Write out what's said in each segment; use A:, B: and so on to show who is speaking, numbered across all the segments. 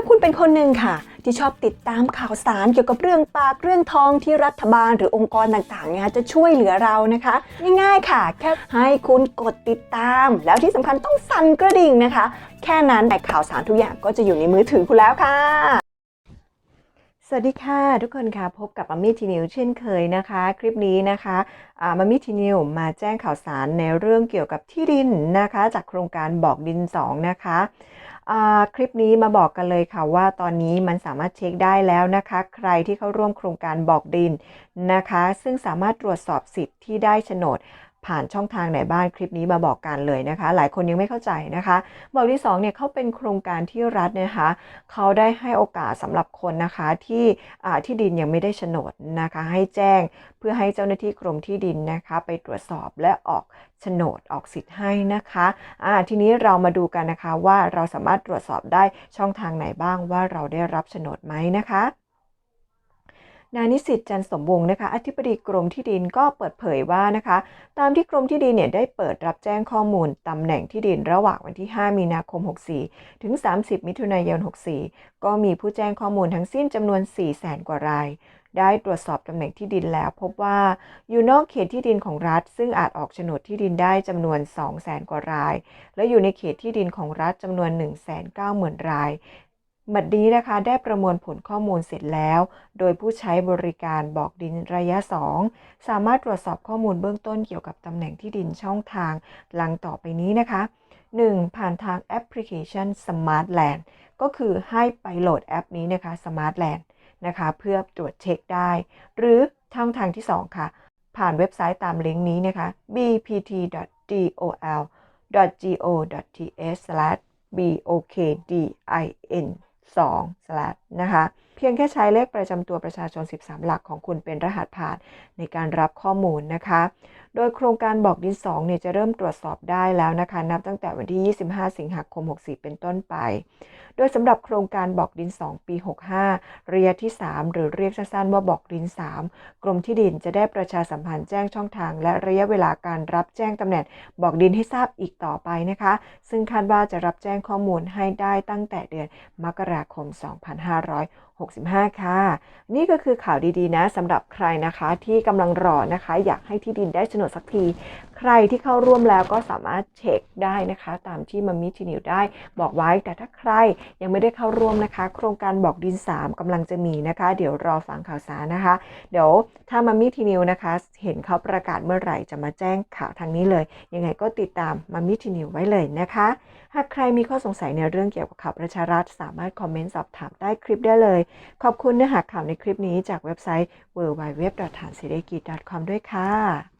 A: าคุณเป็นคนหนึ่งค่ะ ที่ชอบติดตามข่าวสารเกี่ยวกับเรื่องปากเรื่องทองที่รัฐบาลหรือองค์กรต่างๆเนี่ยจะช่วยเหลือเรานะคะ ง่ายๆค่ะ แค่ให้คุณกดติดตาม แล้วที่สำคัญต้องสั่นกระดิ่งนะคะ แค่นั้นแต่ข่าวสารทุกอย่างก็จะอยู่ในมือถือคุณแล้วค่ะ สวัสดีค่ะทุกคนค่ะพบกับมัมมี่ทีนิวเช่นเคยนะคะ คลิปนี้นะคะมัมมี่ทีนิวมาแจ้งข่าวสารในเรื่องเกี่ยวกับที่ดินนะคะ จากโครงการบอกดิน 2 นะคะ คลิปนี้มาบอกกันเลยค่ะว่าตอนนี้มันสามารถเช็คได้แล้วนะคะ ใครที่เข้าร่วมโครงการบอกดินนะคะ ซึ่งสามารถตรวจสอบสิทธิ์ที่ได้โฉนด ผ่านช่องทางไหนบ้างคลิปนี้มาบอกกันเลยนะคะ หลายคนยังไม่เข้าใจนะคะบอกที่2เนี่ยเขาเป็นโครงการที่รัฐนะคะเขาได้ให้โอกาสสำหรับคนนะคะที่ที่ดินยังไม่ได้โฉนดนะคะ ให้แจ้งเพื่อให้เจ้าหน้าที่กรมที่ดินนะคะ ไปตรวจสอบและออกโฉนดออกสิทธิ์ให้นะคะอ่าทีนี้เรามาดูกันนะคะว่าเราสามารถตรวจสอบได้ช่องทางไหนบ้างว่าเราได้รับโฉนดไหมนะคะ นายนิสิตจันสมวงศ์นะคะ อธิบดีกรมที่ดินก็เปิดเผยว่านะคะ ตามที่กรมที่ดินเนี่ยได้เปิดรับแจ้งข้อมูลตำแหน่งที่ดินระหว่างวันที่ 5 มีนาคม 64 ถึง 30 มิถุนายน 64 ก็มีผู้แจ้งข้อมูลทั้งสิ้นจำนวน 400,000 กว่าราย ได้ตรวจสอบตำแหน่งที่ดินแล้ว พบว่าอยู่นอกเขตที่ดินของรัฐ ซึ่งอาจออกโฉนดที่ดินได้จำนวน 200,000 กว่าราย และอยู่ในเขตที่ดินของรัฐจำนวน 190,000 ราย บัดนี้นะคะได้ประมวลผลข้อมูลเสร็จแล้ว โดยผู้ใช้บริการบอกดินระยะ 2 สามารถตรวจสอบข้อมูลเบื้องต้นเกี่ยวกับตำแหน่งที่ดินช่องทางหลังต่อไปนี้นะคะ 1. ผ่านทางแอปพลิเคชัน Smart Land ก็คือให้ไปโหลดแอปนี้นะคะ Smart Land นะคะ เพื่อตรวจเช็คได้ หรือช่องทางที่ 2 ค่ะ ผ่านเว็บไซต์ตามลิงก์นี้นะคะ bpt.dol.go.th/bokdin 2 นะคะ เพียงแค่ใช้เลขประจำตัวประชาชน 13 หลักของคุณเป็นรหัสผ่านในการรับข้อมูลนะคะ โดยโครงการบอกดิน2เนี่ยจะเริ่มตรวจสอบได้แล้วนะคะ นับตั้งแต่วันที่ 25 สิงหาคม 64 เป็นต้นไป โดยสำหรับโครงการบอกดิน 2 ปี 65 ระยะที่ 3 หรือเรียกสั้นๆว่าบอกดิน 3 กรมที่ดินจะได้ประชาสัมพันธ์แจ้งช่องทาง และระยะเวลาการรับแจ้งตำแหน่งบอกดินให้ทราบอีกต่อไปนะคะ ซึ่งคาดว่าจะรับแจ้งข้อมูลให้ได้ตั้งแต่เดือนมกราคม 2 5ร้อย 2565ค่ะ นี่ก็คือข่าวดีๆ นะสำหรับใครนะคะที่กำลังรอนะคะ อยากให้ที่ดินได้โฉนดสักที ใครที่เข้าร่วมแล้วก็สามารถเช็คได้นะคะ ตามที่มัมมี่ทีนิวได้บอกไว้ แต่ถ้าใครยังไม่ได้เข้าร่วมนะคะ โครงการบอกดิน 3กำลังจะมีนะคะ เดี๋ยวรอฟังข่าวสารนะคะ เดี๋ยวถ้ามัมมี่ทีนิวนะคะ เห็นเขาประกาศเมื่อไหร่จะมาแจ้งข่าวทางนี้เลย ยังไงก็ติดตามมัมมี่ทีนิวไว้เลยนะคะหากใครมีข้อสงสัยในเรื่องเกี่ยวกับข่าวประชารัฐ สามารถคอมเมนต์สอบถามใต้คลิปได้เลยขอบคุณเนื้อหาข่าวในคลิปนี้จากเว็บไซต์ w w w t h a n s e r e g i c o m ด้วยค่ะ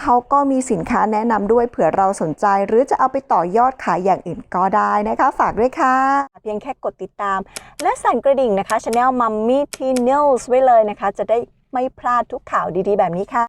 A: เขาก็มีสินค้าแนะนำด้วยเผื่อเราสนใจ หรือจะเอาไปต่อยอดขายอย่างอื่นก็ได้นะคะ ฝากด้วยค่ะ เพียงแค่กดติดตาม และสั่นกระดิ่งนะคะช anel Mummy Teen News ไว้เลยนะคะ จะได้ไม่พลาดทุกข่าวดีๆ แบบนี้ค่ะ